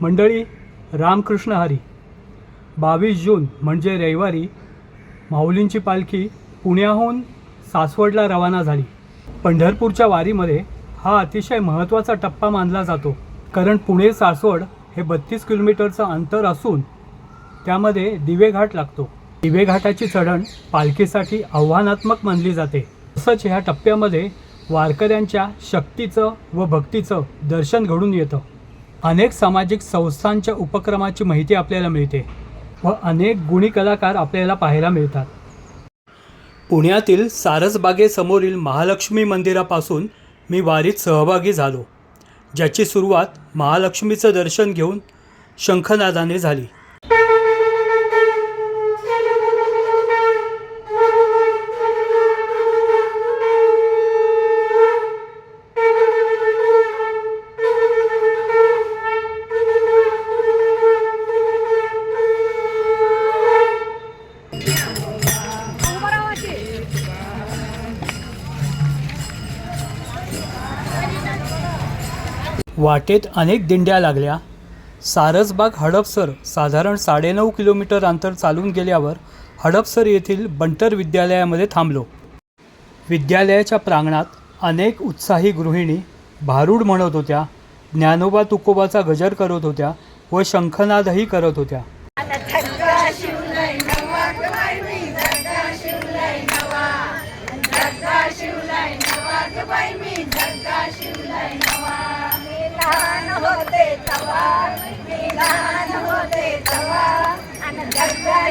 मंडळी रामकृष्ण हरी. बावीस जून म्हणजे रविवारी माऊलींची पालखी पुण्याहून सासवडला रवाना झाली. पंढरपूरच्या वारीमध्ये हा अतिशय महत्त्वाचा टप्पा मानला जातो. कारण पुणे सासवड हे बत्तीस किलोमीटरचं अंतर असून त्यामध्ये दिवेघाट लागतो. दिवेघाटाची चढण पालखीसाठी आव्हानात्मक मानली जाते. तसंच ह्या टप्प्यामध्ये वारकऱ्यांच्या शक्तीचं व भक्तीचं दर्शन घडून येतं. अनेक सामाजिक संस्थांच्या उपक्रमाची माहिती आपल्याला मिळते व अनेक गुणी कलाकार आपल्याला पाहायला मिळतात. पुण्यातील सारसबागेसमोरील महालक्ष्मी मंदिरापासून मी वारीत सहभागी झालो ज्याची सुरुवात महालक्ष्मीचं दर्शन घेऊन शंखनादाने झाली. वाटेत अनेक दिंड्या लागल्या. सारसबाग हडपसर साधारण साडेनऊ किलोमीटर अंतर चालून गेल्यावर हडपसर येथील बंटर विद्यालयामध्ये थांबलो. विद्यालयाच्या प्रांगणात अनेक उत्साही गृहिणी भारूड म्हणत होत्या ज्ञानोबा तुकोबाचा गजर करत होत्या व शंखनादही करत होत्या. निदान होते तवा मी होते तवा. आणि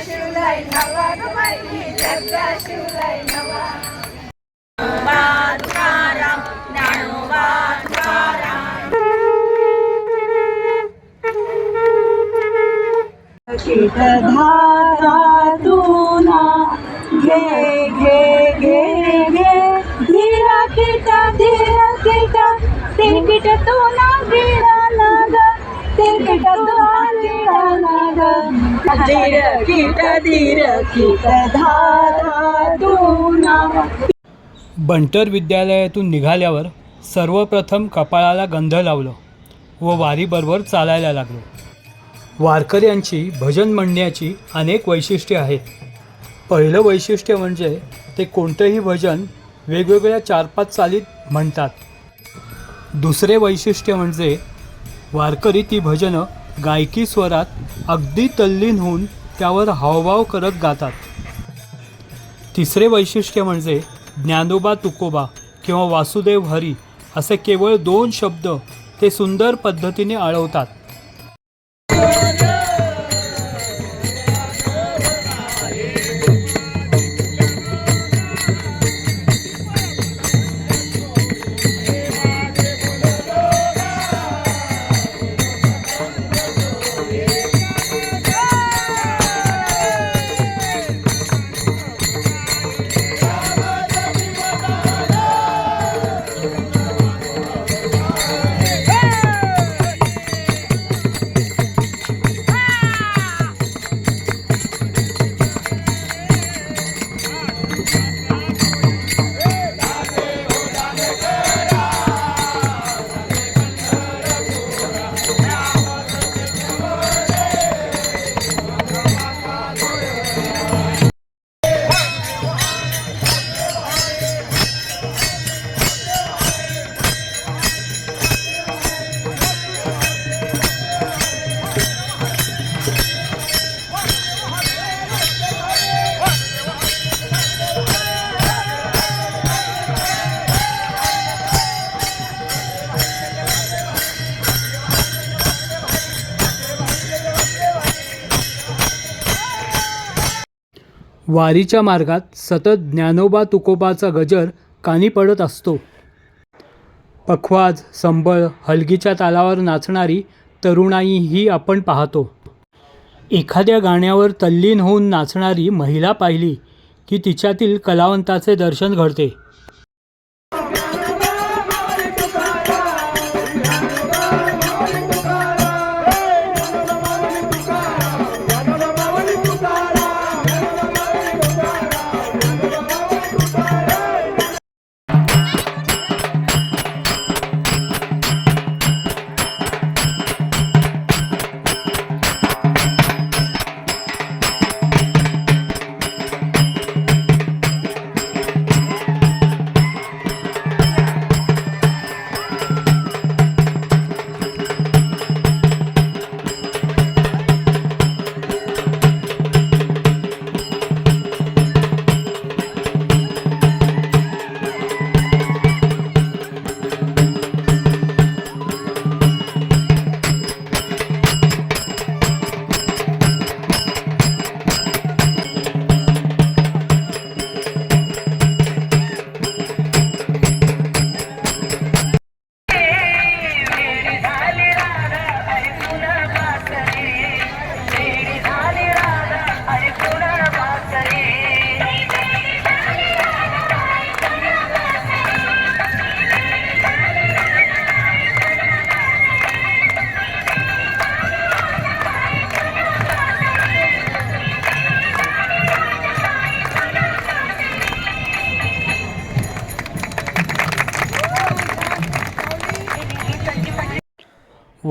शिवलाय नवा बाई शिवलाय नवा. घे घे घे घे. धीरा किटा धीरा किटा तिकीट तू ना धीर धीर बंटर विद्यालयातून निघाल्यावर सर्वप्रथम कपाळाला गंध लावलं व वारीबरोबर चालायला लागलो. वारकऱ्यांची भजन म्हणण्याची अनेक वैशिष्ट्ये आहेत. पहिलं वैशिष्ट्य म्हणजे ते कोणतंही भजन वेगवेगळ्या चार पाच चालीत म्हणतात. दुसरे वैशिष्ट्य म्हणजे वारकरी ती भजनं गायकी स्वरात अगदी तल्लीन होऊन त्यावर हावभाव करत गातात. तिसरे वैशिष्ट्य म्हणजे ज्ञानोबा तुकोबा किंवा वासुदेव हरी असे केवळ दोन शब्द ते सुंदर पद्धतीने आळवतात. वारीच्या मार्गात सतत ज्ञानोबा तुकोबाचा गजर कानी पडत असतो. पखवाज संबळ हलगीच्या तालावर नाचणारी तरुणाईही आपण पाहतो. एखाद्या गाण्यावर तल्लीन होऊन नाचणारी महिला पाहिली की तिच्यातील कलावंताचे दर्शन घडते.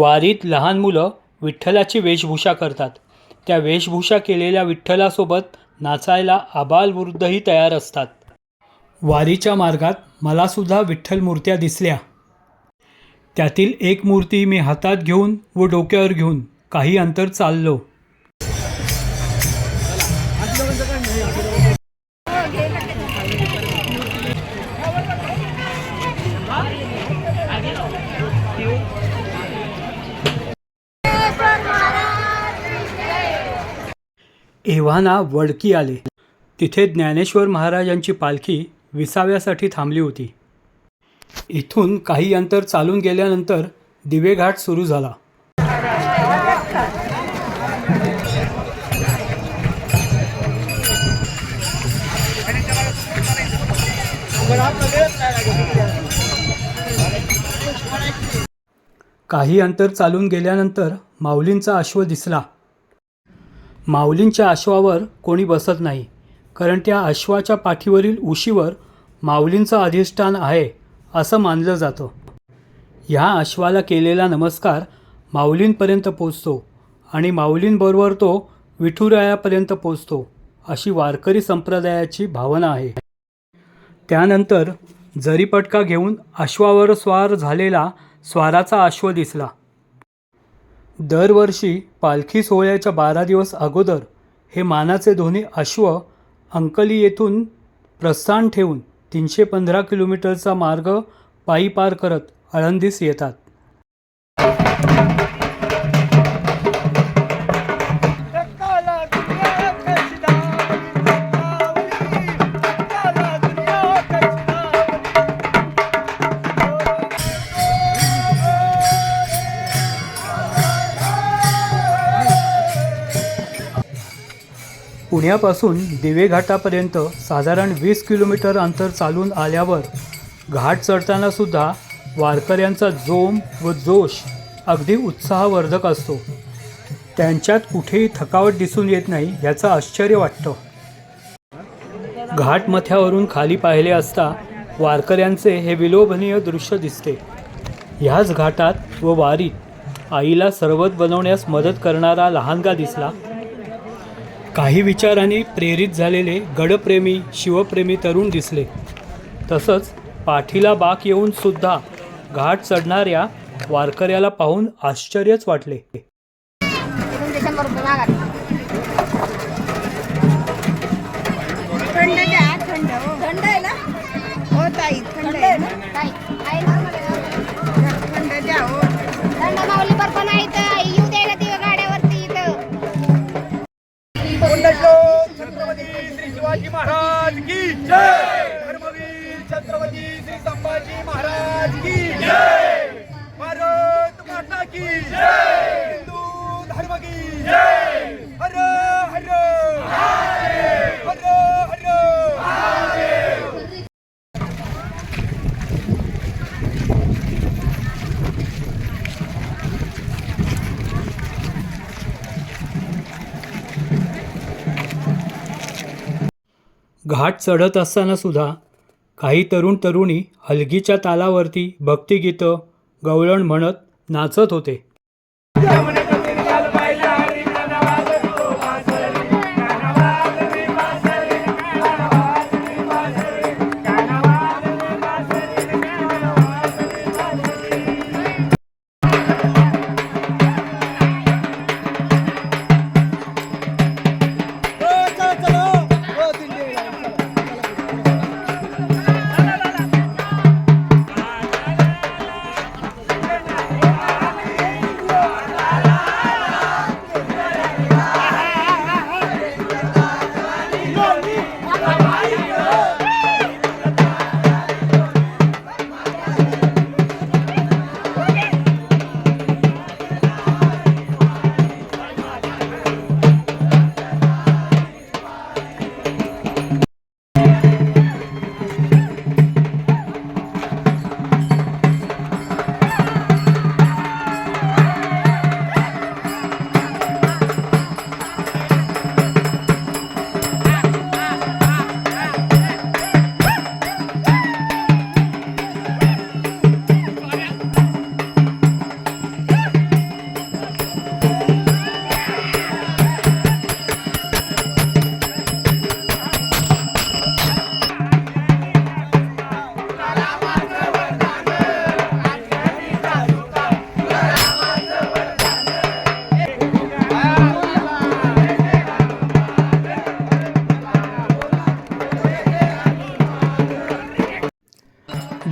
वारीत लहान मुलं विठ्ठलाची वेशभूषा करतात. त्या वेशभूषा केलेल्या विठ्ठलासोबत नाचायला आबालवृद्धही तयार असतात. वारीच्या मार्गात मलासुद्धा विठ्ठल मूर्त्या दिसल्या. त्यातील एक मूर्ती मी हातात घेऊन व डोक्यावर घेऊन काही अंतर चाललो. एव्हाना वडकी आले. तिथे ज्ञानेश्वर महाराजांची पालखी विसाव्यासाठी थांबली होती. इथून काही अंतर चालून गेल्यानंतर दिवेघाट सुरू झाला. काही अंतर चालून गेल्यानंतर माऊलींचा अश्व दिसला. माऊलींच्या अश्वावर कोणी बसत नाही. कारण त्या अश्वाच्या पाठीवरील उशीवर माऊलींचं अधिष्ठान आहे असं मानलं जातं. ह्या अश्वाला केलेला नमस्कार माऊलींपर्यंत पोचतो आणि माऊलींबरोबर तो विठुरायापर्यंत पोचतो अशी वारकरी संप्रदायाची भावना आहे. त्यानंतर जरीपटका घेऊन अश्वावर स्वार झालेला स्वाराचा अश्व दिसला. दरवर्षी पालखी सोहळ्याच्या बारा दिवस अगोदर हे मानाचे दोन्ही अश्व अंकली येथून प्रस्थान ठेवून तीनशे पंधरा किलोमीटरचा मार्ग पायी पार करत आळंदीस येतात. पुण्यापासून दिवे घाटापर्यंत साधारण वीस किलोमीटर अंतर चालून आल्यावर घाट चढतानासुद्धा वारकऱ्यांचा जोम व जोश अगदी उत्साहवर्धक असतो. त्यांच्यात कुठेही थकावट दिसून येत नाही याचं आश्चर्य वाटतं. घाटमथ्यावरून खाली पाहिले असता वारकऱ्यांचे हे विलोभनीय दृश्य दिसते. ह्याच घाटात व वारीत आईला सरबत बनवण्यास मदत करणारा लहानगा दिसला. काही विचारांनी प्रेरित झालेले गडप्रेमी शिवप्रेमी तरुण दिसले. तसंच पाठीला बाक येऊन सुद्धा घाट चढणाऱ्या वारकऱ्याला पाहून आश्चर्यच वाटले. महाराज की जय! धर्मवीर छत्रपती श्री संभाजी महाराज की जय! भारत माता की जय हिंदू धर्म की जय हर हर हर हर घाट चढत असताना सुद्धा काही तरुण तरुणी हलगीच्या तालावरती भक्तिगीतं गवळण म्हणत नाचत होते.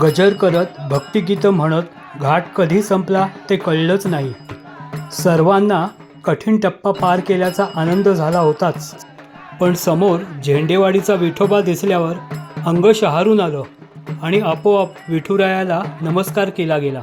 गजर करत भक्तिगीतं म्हणत घाट कधी संपला ते कळलंच नाही. सर्वांना कठीण टप्पा पार केल्याचा आनंद झाला होताच. पण समोर झेंडेवाडीचा विठोबा दिसल्यावर अंग शहारून आलं आणि आपोआप विठुरायाला नमस्कार केला गेला.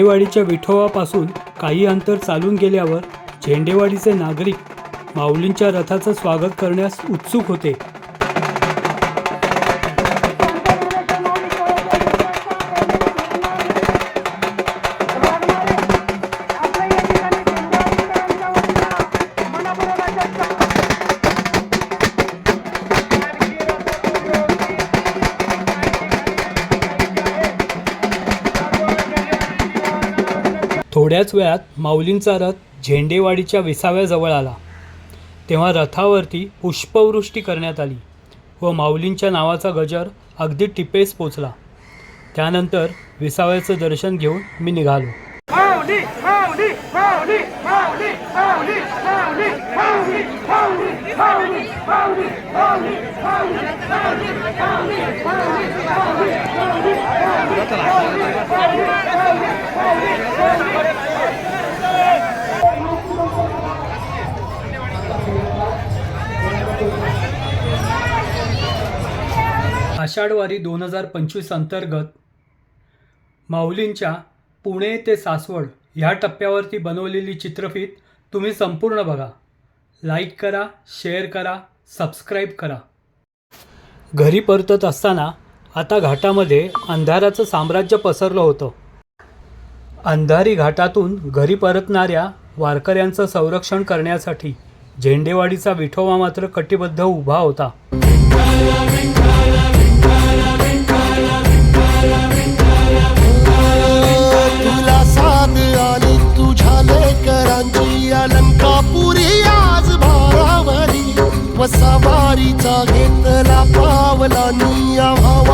झेंडेवाडीच्या विठोबापासून काही अंतर चालून गेल्यावर झेंडेवाडीचे नागरिक माऊलींच्या रथाचं स्वागत करण्यास उत्सुक होते. थोड्याच वेळात माऊलींचा रथ झेंडेवाडीच्या विसाव्याजवळ आला तेव्हा रथावरती पुष्पवृष्टी करण्यात आली व माऊलींच्या नावाचा गजर अगदी टिपेस पोचला त्यानंतर विसाव्याचं दर्शन घेऊन मी निघालो आषाढवारी दोन हजार पंचवीस अंतर्गत माऊलींच्या पुणे ते सासवड ह्या टप्प्यावरती बनवलेली चित्रफीत तुम्ही संपूर्ण बघा. लाईक करा शेअर करा सबस्क्राईब करा. घरी परतत असताना आता घाटामध्ये अंधाराचं साम्राज्य पसरलं होतं. अंधारी घाटातून घरी परतणाऱ्या वारकऱ्यांचं संरक्षण करण्यासाठी झेंडेवाडीचा विठोबा मात्र कटिबद्ध उभा होता. व सवारीचा घेतला पावलानी आव्हावा.